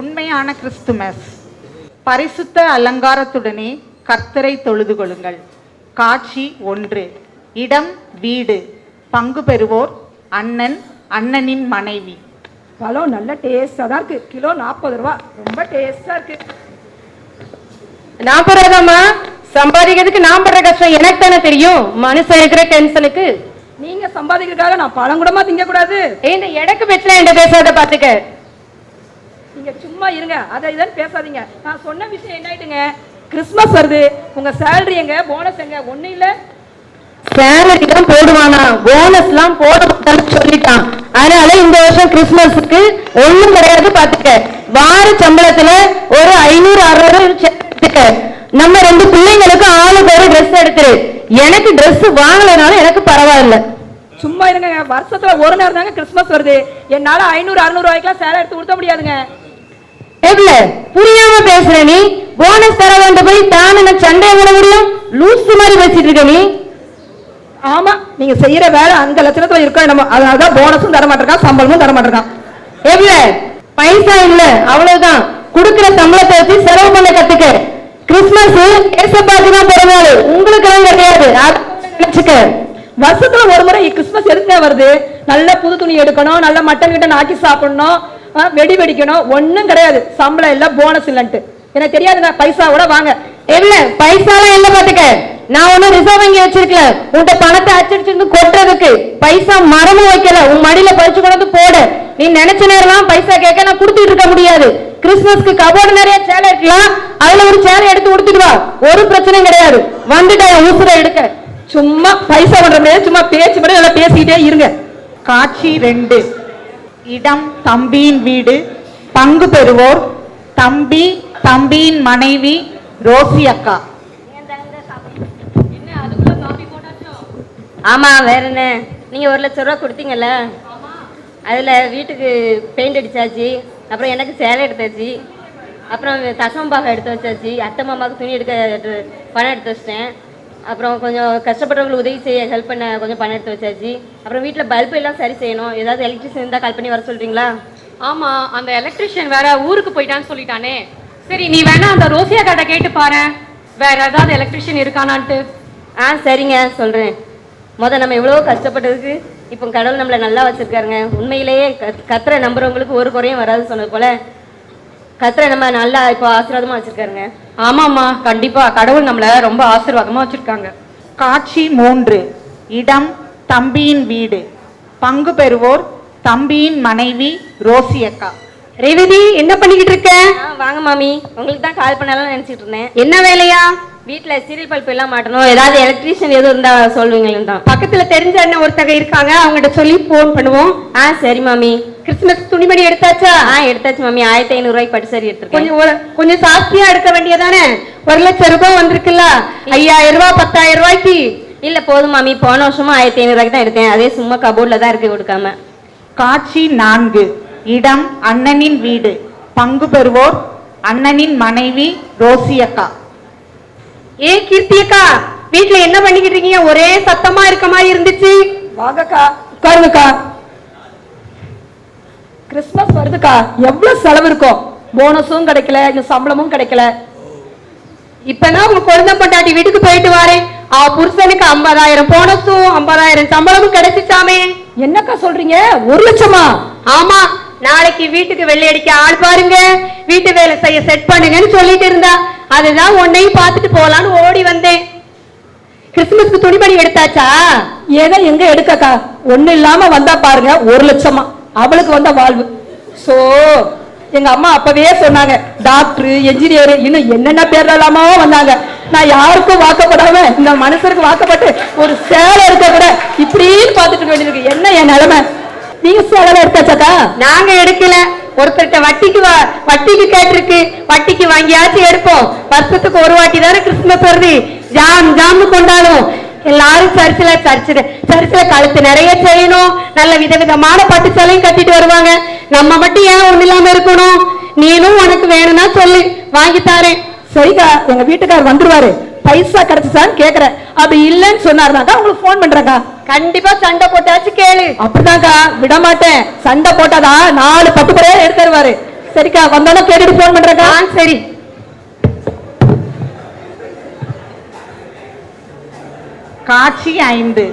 உண்மையான கிறிஸ்துமஸ். பரிசுத்த அலங்காரத்துடனே கர்த்தரை தொழுது கொள்ளுங்கள். காட்சி ஒன்று. இடம் வீடு. பங்கு பெறுவோர் அண்ணன் அண்ணனின் மனைவி. பழம் நல்ல டேஸ்டாக தான் இருக்கு. கிலோ நாற்பது ரூபா. ரொம்ப டேஸ்டாக இருக்கு. நான் படுறதாம்மா? சம்பாதிக்கிறதுக்கு நான் படுற கஷ்டம் எனக்கு தானே தெரியும். மனுஷன் இருக்கிற டென்ஷனுக்கு நீங்க சம்பாதிக்கிறதுக்காக நான் பழம் கூடமா திங்கக்கூடாது. ஏய், இந்த எடக்கு என்கிட்ட பேசாத பாத்துக்க. நீங்க சும்மா இருங்க அதை இதன்னு பேசாதீங்க. நான் சொன்ன விஷயம் என்ன ஆயிட்டுங்க கிறிஸ்மஸ் வருது. உங்க சேலரி எங்க? போனஸ் எங்க? ஒண்ணும் இல்ல. சேலரி தான் போடுவானா? போனஸ் எல்லாம் போட சொல்லிட்டான். அதனால இந்த வருஷம் கிறிஸ்மஸ்க்கு ஒண்ணும் கிடையாது பாத்துக்க. வார சம்பளத்துல ஒரு ஐநூறு அறுநூறு எடுத்துக்க நம்ம ரெண்டு பிள்ளைங்களுக்கு ஆளுக்கு ஒரு ட்ரெஸ் எடுத்துரு. எனக்கு Dress வாங்கலைனாலும் எனக்கு பரவாயில்ல. சும்மா இருங்க வருஷத்துல ஒரு நேரம் தாங்க கிறிஸ்மஸ் வருது. என்னால ஐநூறு அறுநூறு ரூபாய்க்குலாம் சேலை எடுத்து கொடுக்க முடியாதுங்க. எவ்வளவு புரியாம பேசுற நீ? போனஸ் தர வந்து போய் தானே நான் சண்டையை விட முடியும்? லூசு மாதிரி பேசிட்டு இருக்க நீ. ஆமா நீங்க செய்யற வேலை அந்த லட்சணத்துல இருக்கோம் நம்ம. அதனாலதான் போனஸும் தர மாட்டிருக்கான் சம்பளமும் தர மாட்டிருக்கான் எவ்வளவு பைசா இல்ல அவ்வளவுதான். குடுக்கிற சம்பளத்தை வச்சு செலவு பண்ண கத்துக்க. கிறிஸ்துமஸ் ஏசப்பாக்கு தான் பிறந்தாள் உங்களுக்கு எல்லாம் கிடையாது. நினைச்சுக்க. வருஷத்துல ஒரு முறை கிறிஸ்மஸ் எதுக்குங்க வருது? நல்ல புது துணி எடுக்கணும் நல்ல மட்டன் கிட்ட ஆக்கி சாப்பிடணும் வெடி வெடிக்கணும். ஒன்றும் கிடையாது. சம்பளம் இல்லை போனஸ் இல்லைன்ட்டு. எனக்கு தெரியாதுங்க பைசாவோட வாங்க. என்ன பைசாலாம் இல்லை பாத்துக்க. நான் ஒண்ணும் ரிசர்வ் வங்கி வச்சிருக்கல. உன்கிட்ட பணத்தை அச்சடிச்சிருந்து கொட்டுறதுக்கு பைசா மரமும் வைக்கல. உன் மடியில பறிச்சு கொண்டு வந்து போட. நீ நினைச்ச நேரம்லாம் பைசா கேட்க நான் கொடுத்துட்டு இருக்க முடியாது. கிறிஸ்துமஸ்க்கு கபோர்டு நிறைய சேலை இருக்கலாம் அதுல ஒரு சேலை எடுத்து கொடுத்துட்டு வா ஒரு பிரச்சனையும் கிடையாது. வந்துட்டா என் எடுக்க. சும்மா பைசா பண்ற முடியாது சும்மா பேச்சு மட்டும் நல்லா பேசிக்கிட்டே இருங்க. காட்சி ரெண்டு. இடம் தம்பியின் வீடு. பங்கு பெறுவோர் தம்பி தம்பியின் மனைவி ரோசி அக்கா. ஆமா வேற என்ன? நீங்க ஒரு லட்ச ரூபா கொடுத்தீங்கல்ல? அதுல வீட்டுக்கு பெயிண்ட் அடிச்சாச்சு அப்புறம் எனக்கு சேலை எடுத்தாச்சு அப்புறம் தசம்பாக எடுத்து வச்சாச்சு அத்தை மாமாவுக்கு துணி எடுக்க பணம் எடுத்து வச்சிட்டேன். அப்புறம் கொஞ்சம் கஷ்டப்படுறவங்களுக்கு உதவி செய்ய ஹெல்ப் பண்ண கொஞ்சம் பணம் எடுத்து வச்சாச்சு. அப்புறம் வீட்டில் பல்பு எல்லாம் சரி செய்யணும். ஏதாவது எலக்ட்ரிஷியன் இருந்தால் கால் பண்ணி வர சொல்றீங்களா? ஆமா அந்த எலக்ட்ரிஷியன் வேற ஊருக்கு போயிட்டான்னு சொல்லிட்டானே. சரி நீ வேணா அந்த ரோசியா கடை கேட்டு பாரு. வேற ஏதாவது எலக்ட்ரிஷியன் இருக்கானான்ட்டு. ஆ சரிங்க சொல்கிறேன் முத நம்ம எவ்வளோ கஷ்டப்பட்டதுக்கு இப்போ கடவுள் நம்மளை நல்லா வச்சுருக்காருங்க. உண்மையிலேயே கத் கத்துற நம்புறவங்களுக்கு ஒரு குறையும் வராது சொன்னது போல. கத்துற நம்ம நல்லா இப்போ ஆசீர்வாதமாக வச்சுருக்காருங்க. ஆமாம்மா கண்டிப்பா. கடவுள் நம்மள ரொம்ப ஆசீர்வாதமா வச்சிருக்காங்க. காட்சி மூன்று. இடம் தம்பியின் வீடு. பங்கு பெறுவோர் தம்பியின் மனைவி ரோசி அக்கா. ரேவதி என்ன பண்ணிக்கிட்டு இருக்க? ஆ வாங்க மாமி. உங்களுக்கு தான் கால் பண்ணலாம் நினச்சிட்டு இருந்தேன். என்ன வேலையா? வீட்டில் சீரியல் பல்ப் எல்லாம் மாட்டணும். ஏதாவது எலக்ட்ரீஷியன் எதுவும் இருந்தால் சொல்லுவீங்களேன்னு தான் பக்கத்துல தெரிஞ்ச அண்ணன் ஒருத்தங்க இருக்காங்க. அவங்ககிட்ட சொல்லி போன் பண்ணுவோம். ஆ சரி மாமி. கிறிஸ்துமஸ் துணிமணி எடுத்தாச்சா? ஆ எடுத்தாச்சு மாமி. ஆயிரத்தி ஐநூறுரூவாய்க்கு பட்டு சரி எடுத்துருக்கேன். கொஞ்சம் கொஞ்சம் ஜாஸ்தியா எடுக்க வேண்டியதானே? ஒரு லட்சம் ரூபாய் வந்திருக்குல்ல? ஐயாயிரம் ரூபாய் பத்தாயிரம் ரூபாய்க்கு? இல்ல போதும் மாமி. போன வருஷமும் ஆயிரத்தி ஐநூறுவாய்க்கு தான் எடுத்தேன். அதே சும்மா கபோர்ட்ல தான் இருக்கு கொடுக்காம. காட்சி நான்கு. இடம் அண்ணனின் வீடு. பங்கு பெறுவோர் அண்ணனின் மனைவி ரோசி அக்கா ஏ கீர்த்தி அக்கா வீட்டுல என்ன பண்ணிக்கிட்டு இருக்கீங்க? ஒரே சத்தமா இருக்க மாதிரி இருந்துச்சு. வாங்கக்கா உட்காருங்கக்கா. கிறிஸ்மஸ் வருதுக்கா? எவ்வளவு செலவு இருக்கும் போனஸும் கிடைக்கல இந்த சம்பளமும் கிடைக்கல. இப்பதான் உங்க குழந்தை பொண்டாட்டி வீட்டுக்கு போயிட்டு வரேன் அவ புருஷனுக்கு ஐம்பதாயிரம் போனஸும் ஐம்பதாயிரம் சம்பளமும் கிடைச்சிச்சாமே. என்னக்கா சொல்றீங்க? ஒரு லட்சமா? ஆமா நாளைக்கு வீட்டுக்கு வெள்ளை அடிக்க ஆள் பாருங்க. வீட்டு வேலை செய்ய செட் பண்ணுங்கன்னு சொல்லிட்டு இருந்தா அதுதான் உன்னையும் பார்த்துட்டு போலான்னு ஓடி வந்தேன். கிறிஸ்துமஸ்க்கு துணிமணி எடுத்தாச்சா? ஏதோ எங்க எடுக்கக்கா? ஒண்ணு இல்லாம வந்தா பாருங்க ஒரு லட்சமா. அவளுக்கு வந்த வாழ்வு. ஸோ எங்க அம்மா அப்பவே சொன்னாங்க டாக்டர் என்ஜினியர் இன்னும் என்னென்ன பேர்ல இல்லாமோ வந்தாங்க. நான் யாருக்கும் வாக்கப்படாம இந்த மனுஷருக்கு வாக்கப்பட்டு ஒரு சேலை எடுக்க கூட இப்படின்னு பார்த்துட்டு வேண்டியிருக்கு. வேண்டியது என்ன என் நிலைமை? நீங்க சேலை எடுத்தாச்சாக்கா? நாங்க எடுக்கல. ஒருத்தர்கிட்ட வட்டிக்கு வா வட்டிக்கு கேட்டிருக்கு. வட்டிக்கு வாங்கியாச்சும் எடுப்போம். வருஷத்துக்கு ஒரு வாட்டி தானே கிறிஸ்துமஸ் வருது. ஜாம் ஜாம்னு கொண்டாடும் எல்லாரும் சர்ச்சில் சர்ச்சில் சர்ச்சில் கழுத்து நிறைய செய்யணும். நல்ல விதவிதமான பட்டு சேலையும் கட்டிட்டு வருவாங்க. நம்ம மட்டும் ஏன் ஒண்ணு இல்லாம இருக்கணும்? நீனும் உனக்கு வேணும்னா சொல்லு. வாங்கி தாரேன். சரிக்கா எங்க வீட்டுக்காரர் வந்துருவாரு. பைசா கிடைச்சுச்சான்னு கேக்குறேன். அப்படி இல்லைன்னு சொன்னாருனாக்கா உங்களுக்கு ஃபோன் பண்றேக்கா கண்டிப்பா சண்டை போட்டாச்சு கேளு. அப்படிதான்க்கா விட மாட்டேன். சண்டை போட்டாதான் நாலு பத்து பேரே எடுத்து தருவாரு. சரிக்கா வந்தாலும் கேட்டுட்டு போன் பண்றேக்கா சரி. காட்சி ஐந்து.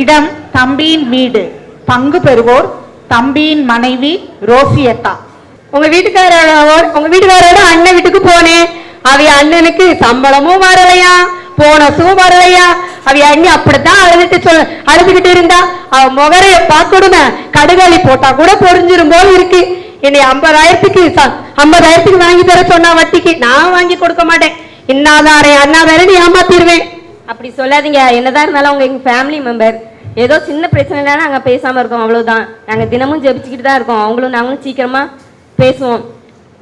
இடம் தம்பியின் வீடு. பங்கு பெறுவோர் தம்பியின் மனைவி ரோசியத்தா. உங்க வீட்டுக்காரோட உங்க வீட்டுக்காரோட அண்ணன் வீட்டுக்கு போனேன். அவைய அண்ணனுக்கு சம்பளமும் வரலையா? போனஸும் வரலையா? அவ அண்ணி அப்படித்தான் அழுதுட்டு சொல் அழுதுகிட்டு இருந்தா. அவ முகரைய பார்க்கணுமே. கடுகாலி போட்டா கூட பொறிஞ்சிரும் போல் இருக்கு. என்னை ஐம்பதாயிரத்துக்கு ஐம்பதாயிரத்துக்கு வாங்கி தர சொன்னா வட்டிக்கு. நான் வாங்கி கொடுக்க மாட்டேன். இன்னாதாரே அண்ணாதாரே ஏமாத்திருவேன் அப்படி சொல்லாதீங்க. என்னதான் இருந்தாலும் அவங்க எங்க ஃபேமிலி மெம்பர் ஏதோ சின்ன பிரச்சனைனா நாங்க பேசாம இருக்கோம். அவ்வளவுதான். நாங்க தினமும் ஜெபிச்சுக்கிட்டு தான் இருக்கோம். அவங்களும் நாங்களும் சீக்கிரமா பேசுவோம்.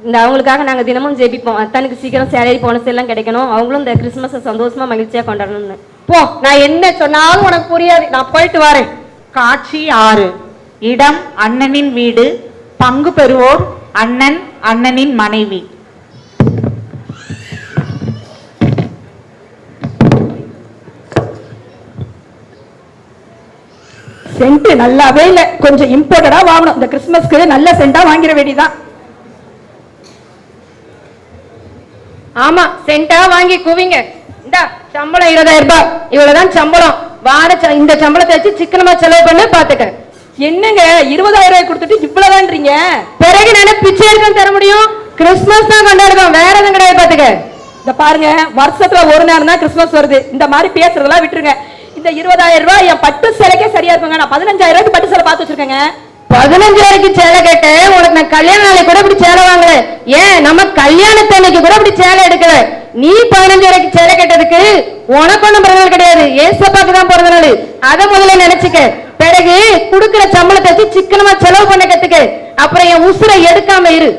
இந்த அவங்களுக்காக நாங்க தினமும் ஜெபிப்போம். அத்தனுக்கு சீக்கிரம் சேலரி போனஸ் எல்லாம் கிடைக்கணும். அவங்களும் இந்த கிறிஸ்மஸை சந்தோஷமா மகிழ்ச்சியா கொண்டாடணும்னு. போ நான் என்ன சொன்னாலும் உனக்கு புரியாது. நான் போயிட்டு வரேன். காட்சி ஆறு. இடம் அண்ணனின் வீடு. பங்கு பெறுவோர் அண்ணன் அண்ணனின் மனைவி. சென்ட் நல்லாவே இல்ல. கொஞ்சம் இம்போர்ட்டடா வாங்கணும். இந்த கிறிஸ்மஸ்க்கு நல்ல சென்டா வாங்கிட வேண்டியதான் ஆமா சென்டா வாங்கி குவிங்க. இந்தா சம்பளம் இருபதாயிரம் ரூபாய். இவ்வளவுதான் சம்பளம். வார ச- இந்த சம்பளத்தை வச்சு சிக்கனமா செலவு பண்ணு பாத்துக்க. என்னங்க இருபதாயிரம் ரூபாய் கொடுத்துட்டு இவ்வளவுதான்றீங்க? பிறகு நான் பிச்சை எடுக்க தர முடியும்? கிறிஸ்துமஸ் தான் கொண்டாடுவோம். வேற எதுவும் கிடையாது பாத்துக்க. இந்த பாருங்க வருஷத்துல ஒரு நேரம் தான் கிறிஸ்மஸ் வருது. இந்த மாதிரி பேசுறதெல்லாம் விட்டுருங்க. இந்த இருபதாயிரம் ரூபாய் என் பட்டு சேலைக்கே சரியா இருக்குங்க. நான் பதினஞ்சாயிரம் ரூபாய்க்கு பட்டு சேலை பார்த்து வச்சிருக்கேங்க. பதினஞ்சு வரைக்கும் சேலை கேட்டேன். உனக்கு நான் கல்யாண நாளைக்கு கூட இப்படி சேலை வாங்கல. ஏன்? நம்ம கல்யாணத்தன்னைக்கு கூட இப்படி சேலை எடுக்கல. நீ பதினஞ்சு வரைக்கும் சேலை கேட்டதுக்கு உனக்கு ஒண்ணும் பிறந்த நாள் கிடையாது. ஏசப்பாக்கு தான் பிறந்த நாள் அதை முதல்ல நினைச்சுக்க. பிறகு குடுக்கிற சம்பளத்தை வச்சு சிக்கனமா செலவு பண்ண கத்துக்க. அப்புறம் என் உசுரை எடுக்காம இரு.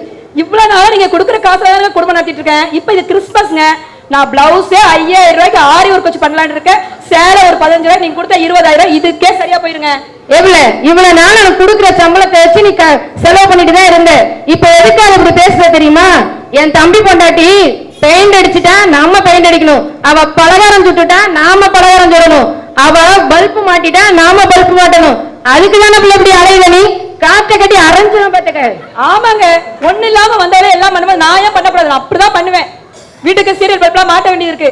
இவ்வளவு நாளா நீங்க கொடுக்குற தானங்க குடும்பம் நடத்திட்டு இருக்கேன். இப்போ இது கிறிஸ்மஸ்ங்க. நான் பிளவுஸே ஐயாயிரம் ரூபாய்க்கு ஆரி ஒர்க் வச்சு பண்ணலாம்னு இருக்கேன். சேலை ஒரு பதினஞ்சு ரூபாய் நீங்க கொடுத்த இருபதாயிரம் இதுக்கே சரியா போயிருங்க. எவ்வளவு? இவ்வளவு நாள் நான் குடுக்கிற சம்பளத்தை வச்சு நீ செலவு பண்ணிட்டு தான் இருந்த. இப்ப எதுக்காக இப்படி பேசுற தெரியுமா? என் தம்பி பொண்டாட்டி பெயிண்ட் அடிச்சுட்டா நாம பெயிண்ட் அடிக்கணும். அவ பலகாரம் சுட்டுட்டா நாம பலகாரம் சுடணும். அவ பல்பு மாட்டிட்டா நாம பல்பு மாட்டணும். அதுக்கு தானே பிள்ளை இப்படி அலையுத நீ? காற்றை கட்டி அரைஞ்சிடும் பாத்துக்க. ஆமாங்க. ஒண்ணு இல்லாம வந்தாலே எல்லாம் பண்ணுவேன் நான் ஏன் பண்ணக்கூடாது? அப்படிதான் பண்ணுவேன். வீட்டுக்கு சீரியல் பல்பெல்லாம் மாட்ட வேண்டியது இருக்கு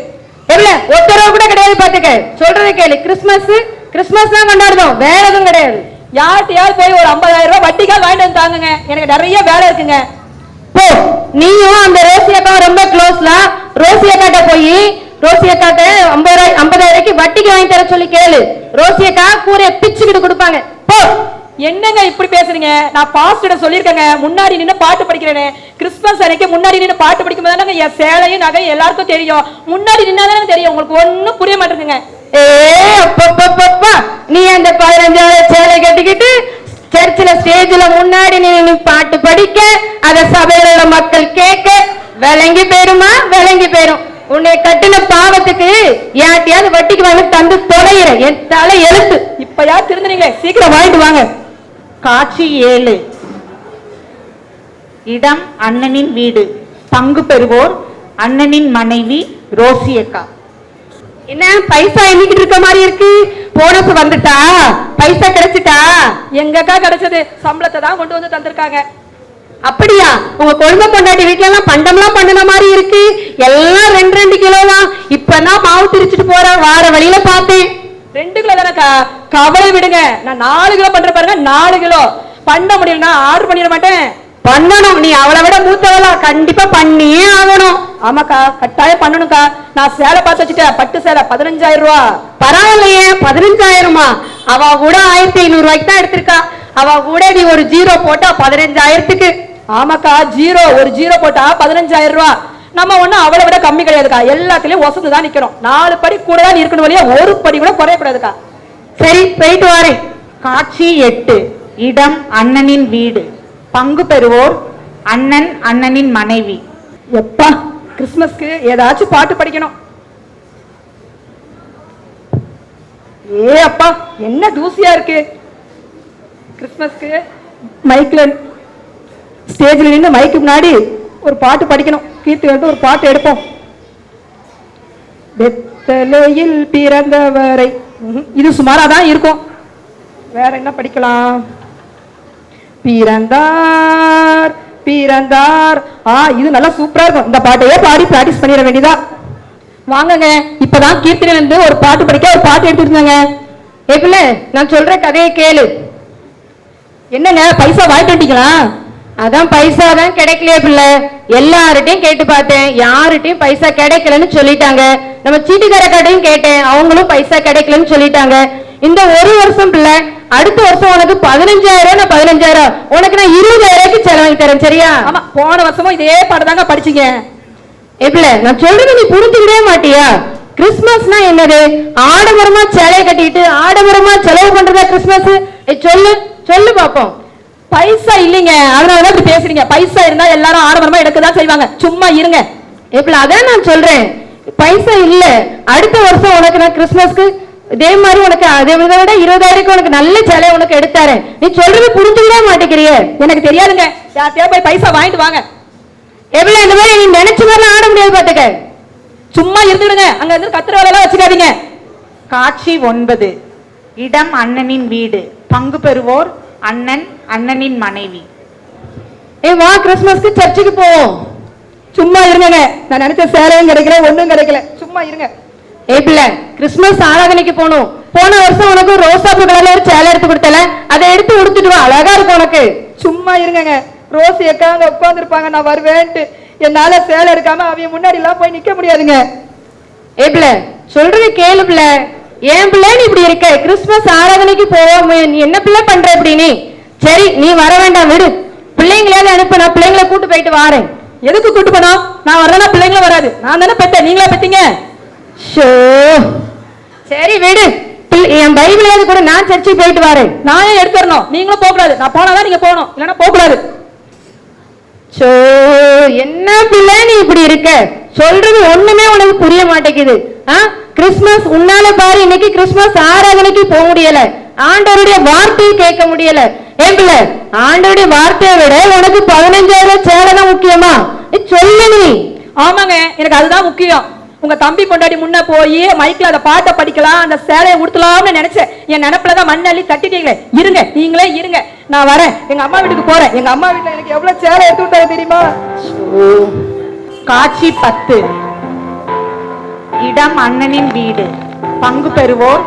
எவ்வளவு ஒத்தரவு கூட கிடையாது பாத்துக்க. சொல்றதை கேளு. கிறிஸ்மஸ் கிறிஸ்மஸ் தான் கொண்டாடுதோம். வேற எதுவும் கிடையாது. யார்கிட்டயாவது போய் ஒரு ஐம்பதாயிரம் ரூபாய் வட்டிக்கால் வாங்கிட்டு வந்து தாங்குங்க. எனக்கு நிறைய வேலை இருக்குங்க. போ. நீயும் அந்த ரோசி அக்கா ரொம்ப க்ளோஸ்லாம் ரோசி அக்காட்ட போய் ரோசி அக்காட்ட ஐம்பதாயிரம் ரூபாய்க்கு வட்டிக்கு வாங்கி தர சொல்லி கேளு. ரோசி அக்கா கூரைய பிச்சுக்கிட்டு கொடுப்பாங்க. போ. என்னங்க இப்படி பேசுறீங்க? நான் பாஸ்டர் சொல்லியிருக்கேங்க. முன்னாடி நின்னு பாட்டு படிக்கிறேன்னு கிறிஸ்மஸ் அன்னைக்கு முன்னாடி நின்னு பாட்டு படிக்கும் போது என் சேலையும் நகை எல்லாருக்கும் தெரியும். முன்னாடி நின்னாதானே தெரியும். உங்களுக்கு ஒண்ணும் புரிய மாட்டேங்குங்க ஏ அப்பப்பப்பப்பா நீ அந்த பதினஞ்சாயிரம் சேலை கட்டிக்கிட்டு சர்ச்சில் ஸ்டேஜ்ல முன்னாடி நீ நீ பாட்டு படிக்க அத சபையில உள்ள மக்கள் கேட்க விளங்கி போயிருமா விளங்கி போயிரும் உன்னை கட்டின பாவத்துக்கு யார்ட்டையாவது வட்டிக்கு வாங்கி தந்து தொலைகிற என் தலை எழுத்து. இப்ப யார் திருந்துனீங்களே சீக்கிரம் வாங்கிட்டு வாங்க. காட்சி ஏழு. இடம் அண்ணனின் வீடு. பங்கு பெறுவோர் அண்ணனின் மனைவி ரோசியக்கா. என்ன பைசா எண்ணிக்கிட்டு இருக்க மாதிரி இருக்கு? போனஸ் வந்துட்டா? பைசா கிடைச்சிட்டா? எங்கக்கா கிடைச்சது. சம்பளத்தை தான் கொண்டு வந்து தந்திருக்காங்க. அப்படியா? உங்க குழந்தை பொண்டாட்டி வீட்ல எல்லாம் பண்டம்லாம் பண்ணின மாதிரி இருக்கு. எல்லாம் ரெண்டு ரெண்டு கிலோ தான் இப்பதான் மாவு திரிச்சிட்டு போறேன் வார வழியில பார்த்தேன். ரெண்டு கிலோ தானே கவலை விடுங்க. நான் நாலு கிலோ பண்ற பாருங்க நாலு கிலோ. பண்ண முடியலன்னா ஆர்டர் பண்ணிட மாட்டேன். பண்ணணும். நீ அவளை விட மூத்தவளா. கண்டிப்பா பண்ணியே ஆகணும். ஆமாக்கா கட்டாயம் பண்ணணும்க்கா. நான் சேலை பார்த்து வச்சுட்டேன். பட்டு சேலை பதினஞ்சாயிரம் ரூபா. பரவாயில்லையே பதினஞ்சாயிரமா? அவ கூட ஆயிரத்தி ஐநூறு ரூபாய்க்கு தான் எடுத்திருக்கா. அவ கூட நீ ஒரு ஜீரோ போட்டா பதினஞ்சாயிரத்துக்கு. ஆமாக்கா ஜீரோ. ஒரு ஜீரோ போட்டா பதினஞ்சாயிரம் ரூபா. நம்ம ஒண்ணும் அவளை விட கம்மி கிடையாதுக்கா. எல்லாத்துலயும் ஒசந்து தான் நிக்கிறோம் நாலு படி கூட தான் இருக்கணும் வழியா ஒரு படி கூட குறைய கூடாதுக்கா சரி போயிட்டு வரேன். காட்சி எட்டு. இடம் அண்ணனின் வீடு. பங்கு பெறுவோர் அண்ணன் அண்ணனின் மனைவி. எப்பா கிறிஸ்மஸ்க்கு ஏதாச்சும் பாட்டு படிக்கணும். ஏ அப்பா என்ன தூசியா இருக்கு? கிறிஸ்மஸ்க்கு மைக்ல ஸ்டேஜ்ல நின்று மைக்கு முன்னாடி ஒரு பாட்டு படிக்கணும். கீர்த்தி வந்து ஒரு பாட்டு எடுப்போம். வெத்தலையில் பிறந்தவரை. இது சுமாராக தான் இருக்கும். வேற என்ன படிக்கலாம்? பிறந்தார் பிறந்தார். ஆ இது நல்லா சூப்பராக இருக்கும். இந்த பாட்டையே பாடி ப்ராக்டிஸ் பண்ணிட வேண்டியதா. வாங்கங்க. இப்பதான் கீர்த்தனை வந்து ஒரு பாட்டு படிக்க ஒரு பாட்டு எடுத்துட்டு இருந்தாங்க. எப்பல நான் சொல்ற கதையை கேளு. என்னங்க பைசா வாங்கிட்டு வந்துட்டீங்களா? அதான் பைசா தான் கிடைக்கலையே பிள்ளை. எல்லார்ட்டையும் கேட்டு பார்த்தேன். யார்கிட்டயும் பைசா கிடைக்கலன்னு சொல்லிட்டாங்க. நம்ம சீட்டுக்காரக்காட்டையும் கேட்டேன். அவங்களும் பைசா கிடைக்கலன்னு சொல்லிட்டாங்க. இந்த ஒரு வருஷம் பிள்ளை அடுத்த வருஷம் உனக்கு பதினஞ்சாயிரம் நான் பதினஞ்சாயிரம். உனக்கு நான் இருபதாயிரம் செலவாங்கி தரேன் சரியா? ஆமா போன வருஷமும் இதே பாட்டு தாங்க படிச்சீங்க எப்பல நான் சொல்றது நீ புரிஞ்சுக்கிட்டே மாட்டியா? கிறிஸ்மஸ்னா என்னது? ஆடம்பரமா சேலையை கட்டிட்டு ஆடம்பரமா செலவு பண்றதா கிறிஸ்மஸ்? ஏய், சொல்லு சொல்லு பாப்போம். பைசா இல்லைங்க. அதனாலதான் இப்படி பேசுறீங்க. பைசா இருந்தா எல்லாரும் ஆடம்பரமா எடுக்கதான் செய்வாங்க. சும்மா இருங்க. எப்படி அதான் நான் சொல்றேன். பைசா இல்ல. அடுத்த வருஷம் உனக்கு நான் கிறிஸ்மஸ்க்கு இதே மாதிரி உனக்கு அதே விட விட இருபதாயிரம் உனக்கு நல்ல சேலை உனக்கு எடுத்தாரு நீ சொல்றது புரிஞ்சுக்கவே மாட்டேங்கிறியே. எனக்கு தெரியாதுங்க. ஜாஸ்தியா போய் பைசா வாங்கிட்டு வாங்க. எவ்வளவு இந்த மாதிரி நீ நினைச்ச மாதிரிலாம் ஆட முடியாது பாத்துக்க. சும்மா இருந்துடுங்க. அங்க இருந்து கத்திர வேலை எல்லாம் வச்சுக்காதீங்க. காட்சி ஒன்பது. இடம் அண்ணனின் வீடு. பங்கு பெறுவோர் அண்ணன் அண்ணனின் மனைவி. ஏ வா கிறிஸ்மஸ்க்கு சர்ச்சுக்கு போவோம். சும்மா இருங்க நான் நினைச்ச சேலையும் கிடைக்கல ஒண்ணும் கிடைக்கல. சும்மா இருங்க. ஏ பிள்ளை கிறிஸ்மஸ் ஆராதனைக்கு போகணும். போன வருஷம் உனக்கு ரோசா பூ கலர்ல ஒரு சேலை எடுத்து கொடுத்தல. அதை எடுத்து உடுத்துட்டு வா. அழகா இருக்கும் உனக்கு. சும்மா இருங்கங்க. ரோசி அக்கா அங்க உட்காந்துருப்பாங்க நான் வருவேன்ட்டு. என்னால சேலை எடுக்காம அவங்க முன்னாடி எல்லாம் போய் நிக்க முடியாதுங்க. ஏ பிள்ளை சொல்றது கேளு பிள்ளை. ஏன் பிள்ளை நீ இப்படி இருக்க கிறிஸ்மஸ் ஆராதனைக்கு போவோம் நீ என்ன பிள்ளை பண்ற இப்படி நீ? சரி நீ வர வேண்டாம் விடு. பிள்ளைங்களையாவது அனுப்ப நான் பிள்ளைங்களை கூட்டு போயிட்டு வாரேன். எதுக்கு கூட்டு போனோம் நான் வரலன்னா பிள்ளைங்களும் வராது. நான் தானே பெத்தேன். நீங்களா பெத்தீங்க? ஷோ. சரி விடு. என் பைபிளையாவது கூட. நான் சர்ச்சுக்கு போயிட்டு வரேன். நானே எடுத்து வரணும்? நீங்களும் போகக்கூடாது. நான் போனாதான் நீங்க போகணும். இல்லைன்னா போகக்கூடாது. ஷோ சோ என்ன பிள்ளை நீ இப்படி இருக்க? சொல்றது ஒண்ணுமே உனக்கு புரிய மாட்டேங்குது. ஆ? கிறிஸ்மஸ் உன்னால பாரு இன்னைக்கு கிறிஸ்மஸ் ஆராதனைக்கு போக முடியல. ஆண்டவருடைய வார்த்தையை கேட்க முடியல. ஏன் பிள்ளை? ஆண்டவருடைய வார்த்தையை விட உனக்கு பதினஞ்சாயிரம் சேலை தான் முக்கியமா சொல்லு நீ. ஆமாங்க எனக்கு அதுதான் முக்கியம். உங்க தம்பி பொண்டாட்டி முன்ன போய் மைக்ல அந்த பாட்டை படிக்கலாம் அந்த சேலையை உடுத்தலாம்னு நினைச்சேன். என் நினைப்புல தான் மண்ணள்ளி தட்டிட்டீங்களே. இருங்க நீங்களே இருங்க. நான் வரேன். எங்க அம்மா வீட்டுக்கு போறேன். எங்க அம்மா வீட்டுல எனக்கு எவ்வளவு சேலை எடுத்து விட்டாங்க தெரியுமா? காட்சி பத்து. இடம் அண்ணனின் வீடு. பங்கு பெறுவோர்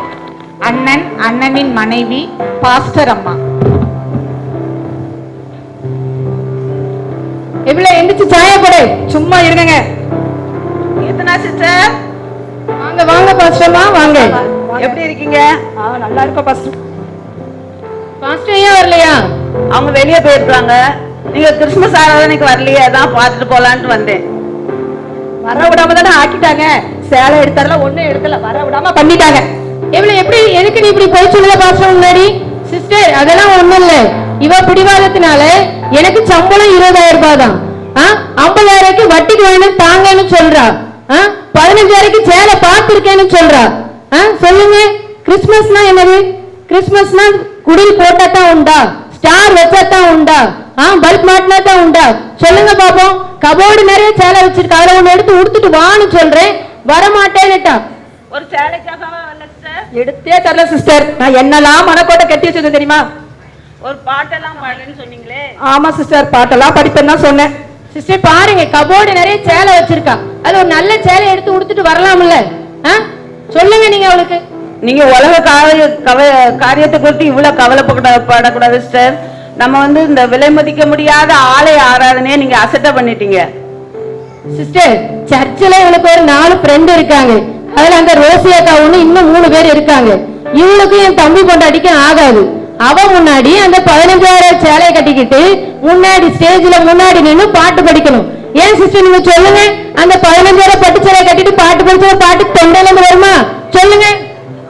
அண்ணன் அண்ணனின் மனைவி பாஸ்டர் அம்மா. இவ்வளவு எந்திரிச்சு சாய சும்மா இருங்கங்க. கீர்த்தனா சிஸ்டர்? வாங்க வாங்க பாஸ்டர்மா வாங்க. எப்படி இருக்கீங்க? நல்லா இருக்கும் ஃபர்ஸ்ட் பாஸ்டர் ஏன் வரலையா? அவங்க வெளியே போயிருக்காங்க. நீங்க கிறிஸ்மஸ் ஆராதனைக்கு வரலையே அதான் பார்த்துட்டு போலான்ட்டு வந்தேன். வர விடாம தானே ஆக்கிட்டாங்க. சேலை எடுத்தாரல ஒண்ணும் எடுக்கல வர விடாம பண்ணிட்டாங்க. இவ்வளவு எப்படி எதுக்கு நீ இப்படி போய் சொல்லல பாஸ்டர் முன்னாடி? சிஸ்டர் அதெல்லாம் ஒண்ணும் இல்ல. இவ பிடிவாதத்தினால எனக்கு சம்பளம் இருபதாயிரம் ரூபாய் தான். ஐம்பதாயிரக்கு வட்டிக்கு வேணும் தாங்கன்னு சொல்றா. ஆ, பதினஞ்சாயிரக்கு சேலை பார்த்திருக்கேன்னு சொல்றா. சொல்லுங்க. கிறிஸ்மஸ்னா என்னது? கிறிஸ்மஸ்னா குடில் போட்டா தான் உண்டா? ஸ்டார் வச்சா தான் உண்டா? ஆ? பல்ப் மாட்டினா தான் உண்டா? சொல்லுங்க பாப்போம். கபோர்டு நிறைய சேலை வச்சிருக்க. அதுல ஒண்ணு எடுத்து உடுத்துட்டு வான்னு சொல்றேன். வரமாட்டேன்னுட்டான் ஒரு சேலைக்காக வரல சிஸ்டர். எடுத்தே தரல சிஸ்டர். நான் என்னெல்லாம் மனக்கோட்டை கட்டி வச்சிருந்தேன் தெரியுமா? ஒரு பாட்டெல்லாம் பாடுன்னு சொன்னீங்களே. ஆமா சிஸ்டர். பாட்டெல்லாம் படிப்பேன்னு தான் சொன்னேன். சிஸ்டர் பாருங்க கபோர்டு நிறைய சேலை வச்சிருக்கா. அது ஒரு நல்ல சேலை எடுத்து உடுத்துட்டு வரலாம்ல. ஆ? சொல்லுங்க நீங்க அவளுக்கு. நீங்க உலக காரிய கவ காரியத்தை குறித்து இவ்வளவு கவலைப்பட படக்கூடாது சிஸ்டர். நம்ம வந்து இந்த விலை மதிக்க முடியாத ஆலய ஆராதனையை நீங்க அசட்ட பண்ணிட்டீங்க. சிஸ்டர் சர்ச்சில் இவளுக்கு ஒரு நாலு ஃப்ரெண்ட் இருக்காங்க. அதுல அந்த ரோசி அக்கா ஒண்ணு இன்னும் மூணு பேர் இருக்காங்க. இவளுக்கும் என் தம்பி பொண்டாட்டிக்கும் ஆகாது. அவ முன்னாடி அந்த பதினஞ்சாயிரம் சேலையை கட்டிக்கிட்டு முன்னாடி ஸ்டேஜ்ல முன்னாடி நின்னு பாட்டு படிக்கணும். ஏன் சிஸ்டர் நீங்க சொல்லுங்க? அந்த பதினஞ்சாயிரம் பட்டு சேலையை கட்டிட்டு பாட்டு படிச்ச பாட்டு தொண்டையில இருந்து வருமா? சொல்லுங்க.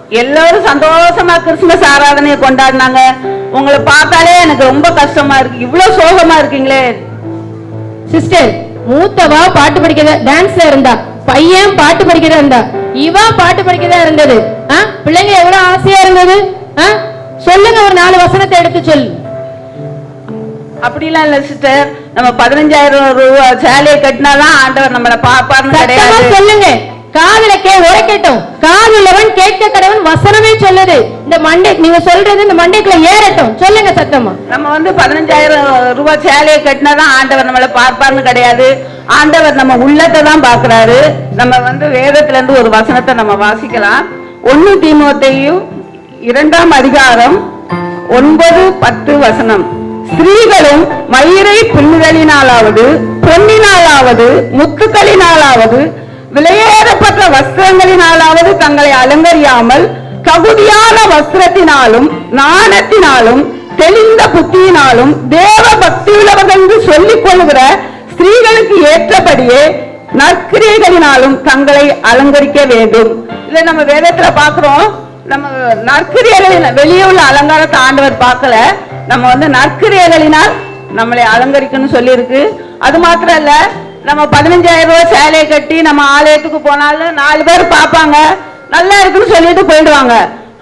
எல்லாரும் சந்தோஷமா கிறிஸ்துமஸ் ஆராதனையை கொண்டாடினாங்க. உங்களை பார்த்தாலே எனக்கு ரொம்ப கஷ்டமா இருக்கு. இவ்வளவு சோகமா இருக்கீங்களே. சிஸ்டர் மூத்தவா பாட்டு படிக்கிறதா? டான்ஸ்ல இருந்தா. பையன் பாட்டு படிக்கிறதா இருந்தா? இவா பாட்டு படிக்கிறதா இருந்தது? பிள்ளைங்க எவ்வளவு ஆசையா இருந்தது? சொல்லுங்க ஒரு நாலு வசனத்தை எடுத்து சொல்லு அப்படிலாம் இல்ல சிஸ்டர் நம்ம பதினஞ்சாயிரம் ரூபாய் சேலையை கட்டினாதான் ஆண்டவர் நம்மளை பாப்பாருன்னு சொல்லுங்க. காதுல கே உரைக்கட்டும் காதுள்ளவன் கேட்க கடவன் வசனமே சொல்லுது. இந்த மண்டை நீங்க சொல்றது இந்த மண்டைக்குள்ள ஏறட்டும். சொல்லுங்க சத்தமா. நம்ம வந்து பதினஞ்சாயிரம் ரூபாய் சேலையை கட்டினாதான் ஆண்டவர் நம்மளை பார்ப்பார்னு கிடையாது. ஆண்டவர் நம்ம உள்ளத்தை தான் பார்க்கறாரு. நம்ம வந்து வேதத்துல இருந்து ஒரு வசனத்தை நம்ம வாசிக்கலாம். ஒன்னு தீமோத்தையும் இரண்டாம் அதிகாரம் ஒன்பது பத்து வசனம். ஸ்திரீகளும் மயிரை புல்லுதலினாலாவது பொன்னினாலாவது முத்துக்களினாலாவது விலையேறப்பட்ட வஸ்திரங்களினாலாவது தங்களை அலங்கரியாமல் தகுதியான வஸ்திரத்தினாலும் நாணத்தினாலும் தெளிந்த புத்தியினாலும் தேவ பக்தியுள்ளவர்கள் என்று சொல்லிக் கொள்கிற ஸ்திரீகளுக்கு ஏற்றபடியே நற்கிரியைகளினாலும் தங்களை அலங்கரிக்க வேண்டும். இதை நம்ம வேதத்துல பாக்குறோம் நம்ம நற்கிரியர்களின் வெளியே உள்ள அலங்காரத்தை ஆண்டவர் பார்க்கல. நம்ம வந்து நற்கிரியர்களினால் நம்மளை அலங்கரிக்கணும்னு சொல்லியிருக்கு. அது மாத்திரம் இல்லை நம்ம பதினஞ்சாயிரம் ரூபாய் சேலையை கட்டி நம்ம ஆலயத்துக்கு போனாலும் நாலு பேர் பார்ப்பாங்க. நல்லா இருக்குன்னு சொல்லிட்டு போயிடுவாங்க.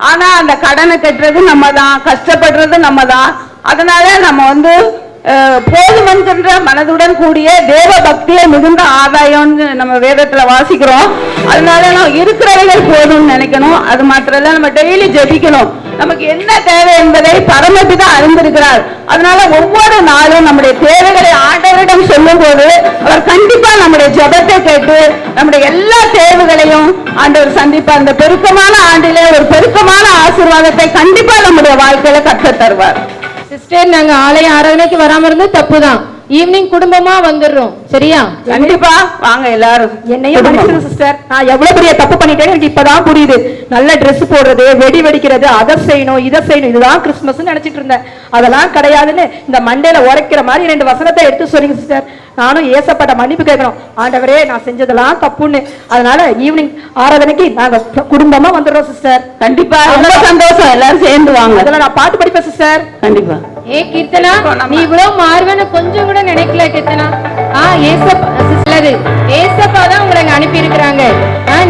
ஆனா அந்த கடனை கட்டுறது நம்ம தான் கஷ்டப்படுறது நம்ம தான் அதனால நம்ம வந்து அஹ், மனதுடன் கூடிய தேவ பக்தியை மிகுந்த ஆதாயம்னு நம்ம வேதத்துல வாசிக்கிறோம். அதனால நம்ம இருக்கிறவைகள் போதும்னு நினைக்கணும். அது மாத்திரம் இல்ல நம்ம டெய்லி ஜெபிக்கணும். நமக்கு என்ன தேவை என்பதை பரமபிதா தான் அறிந்திருக்கிறார். அதனால ஒவ்வொரு நாளும் நம்முடைய தேவைகளை ஆண்டவரிடம் சொல்லும் போது அவர் கண்டிப்பா நம்முடைய ஜெபத்தை கேட்டு நம்முடைய எல்லா தேவைகளையும் ஆண்டவர் சந்திப்பார். அந்த பெருக்கமான ஆண்டிலே ஒரு பெருக்கமான ஆசீர்வாதத்தை கண்டிப்பா நம்முடைய வாழ்க்கையில கற்றுத் தருவார் சிஸ்டர் நாங்க ஆலய ஆராதனைக்கு வராம இருந்து தப்புதான். ஈவினிங் குடும்பமா வந்துடுறோம். சரியா? கண்டிப்பா. வாங்க எல்லாரும். என்னையும் சிஸ்டர் நான் எவ்வளவு பெரிய தப்பு பண்ணிட்டேன்னு எனக்கு இப்பதான் புரியுது. நல்ல Dress போடுறது வெடி வெடிக்கிறது அதை செய்யணும் இதை செய்யணும். இதுதான் கிறிஸ்மஸ் நினைச்சிட்டு இருந்தேன். அதெல்லாம் கிடையாதுன்னு இந்த மண்டையில உரைக்கிற மாதிரி ரெண்டு வசனத்தை எடுத்து சொல்லுங்க சிஸ்டர் நானும் ஏசப்பட்ட மன்னிப்பு கேட்கணும். ஆண்டவரே நான் செஞ்சதெல்லாம் தப்புன்னு. அதனால ஈவினிங் ஆராதனைக்கு நாங்க குடும்பமா வந்துடுறோம் சிஸ்டர் கண்டிப்பா. ரொம்ப சந்தோஷம். எல்லாரும் சேர்ந்து வாங்க. அதெல்லாம் நான் பாட்டு படிப்பேன் சிஸ்டர் கண்டிப்பா. ஏ கீர்த்தனா நீ இவ்வளவு மாறுவேன்னு கொஞ்சம் கூட நினைக்கல கீர்த்தனா. ஆ ஏசப்பா சிஸ்டர் ஏசப்பா தான் உங்களை அனுப்பி இருக்கிறாங்க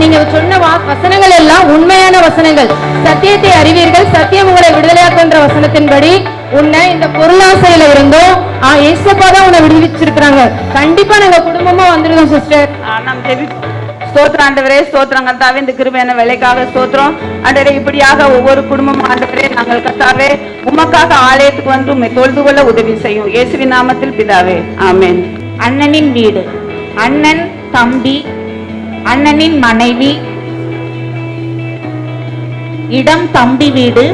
நீங்க சொன்ன வசனங்கள் எல்லாம் உண்மையான வசனங்கள். சத்தியத்தை அறிவீர்கள். சத்தியம் உங்களை விடுதலையாக்குன்ற வசனத்தின்படி உன்னை இந்த பொருளாசையில இருந்தும் ஆ ஏசப்பா தான் உன்னை விடுவிச்சிருக்கிறாங்க. கண்டிப்பா நாங்க குடும்பமா வந்துருக்கோம் சிஸ்டர். ஸ்தோத்திரம் ஆண்டவரே ஸ்தோத்திரம் கர்த்தாவே இந்த கிருபையான வேலைக்காக ஸ்தோத்திரம். ஆண்டவரே இப்படியாக ஒவ்வொரு குடும்பம் ஆண்டவரே நாங்கள் கர்த்தாவே உமக்காக ஆலயத்துக்கு வந்து உம்மை தொழுது கொள்ள உதவி செய்யும் இயேசுவின் நாமத்தில் பிதாவே. ஆமென். அண்ணனின் வீடு. அண்ணன் தம்பி அண்ணனின் மனைவி இடம் தம்பி வீடு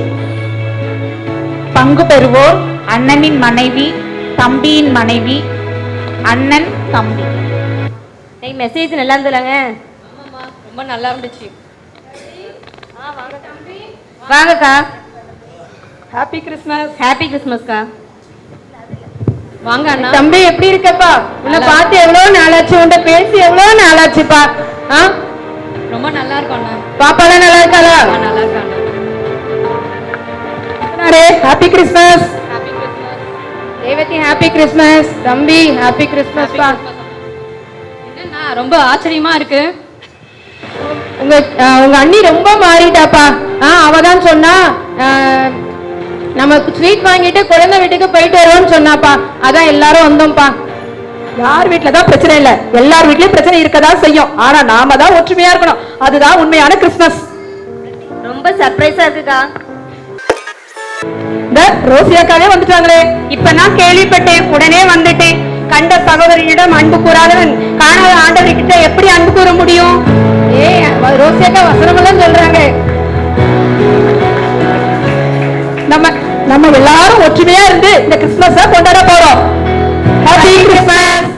பங்கு பெறுவோர் அண்ணனின் மனைவி தம்பியின் மனைவி அண்ணன் தம்பி. இன்னைக்கு மெசேஜ் நல்லா இருந்ததுலங்க. ரொம்ப நல்லா இருந்துச்சு. வாங்கக்கா. ஹாப்பி கிறிஸ்மஸ் ஹாப்பி கிறிஸ்மஸ்க்கா வாங்க அண்ணா. தம்பி எப்படி இருக்கப்பா? உன்னை பார்த்து எவ்வளவு நாளாச்சு? உன்கிட்ட பேசி எவ்வளவு நாளாச்சுப்பா? ரொம்ப நல்லா இருக்கும் அண்ணா பாப்பாலாம் நல்லா இருக்காளா? நல்லா இருக்காங்க happy Christmas Christmas Revathi happy Christmas தம்பி ஹாப்பி கிறிஸ்மஸ் பா. என்னண்ணா ரொம்ப ஆச்சரியமா இருக்கு. உங்க உங்க அண்ணி ரொம்ப மாறிட்டாப்பா. ஆ அவ தான் சொன்னா நம்ம ஸ்வீட் வாங்கிட்டு குழந்தை வீட்டுக்கு போயிட்டு வருவோம்னு சொன்னாப்பா. அதான் எல்லாரும் வந்தோம்ப்பா. யார் வீட்ல தான் பிரச்சனை இல்ல. எல்லார் வீட்லயும் பிரச்சனை இருக்கதான் செய்யும். ஆனா நாம தான் ஒற்றுமையா இருக்கணும். அதுதான் உண்மையான கிறிஸ்மஸ் ரொம்ப சர்ப்ரைஸா இருக்குக்கா. இந்த ரோசியாக்காவே வந்துட்டாங்களே. இப்ப நான் கேள்விப்பட்டேன். உடனே வந்துட்டேன். கண்ட சகோதரியிடம் அன்பு கூறாதவன் காணாத ஆண்டவர்கிட்ட எப்படி அன்பு கூற முடியும்? ஏ ரோசியாக்கா வசனமெல்லாம் சொல்றாங்க. நம்ம நம்ம எல்லாரும் ஒற்றுமையா இருந்து இந்த கிறிஸ்மஸ கொண்டாட போறோம். Happy Christmas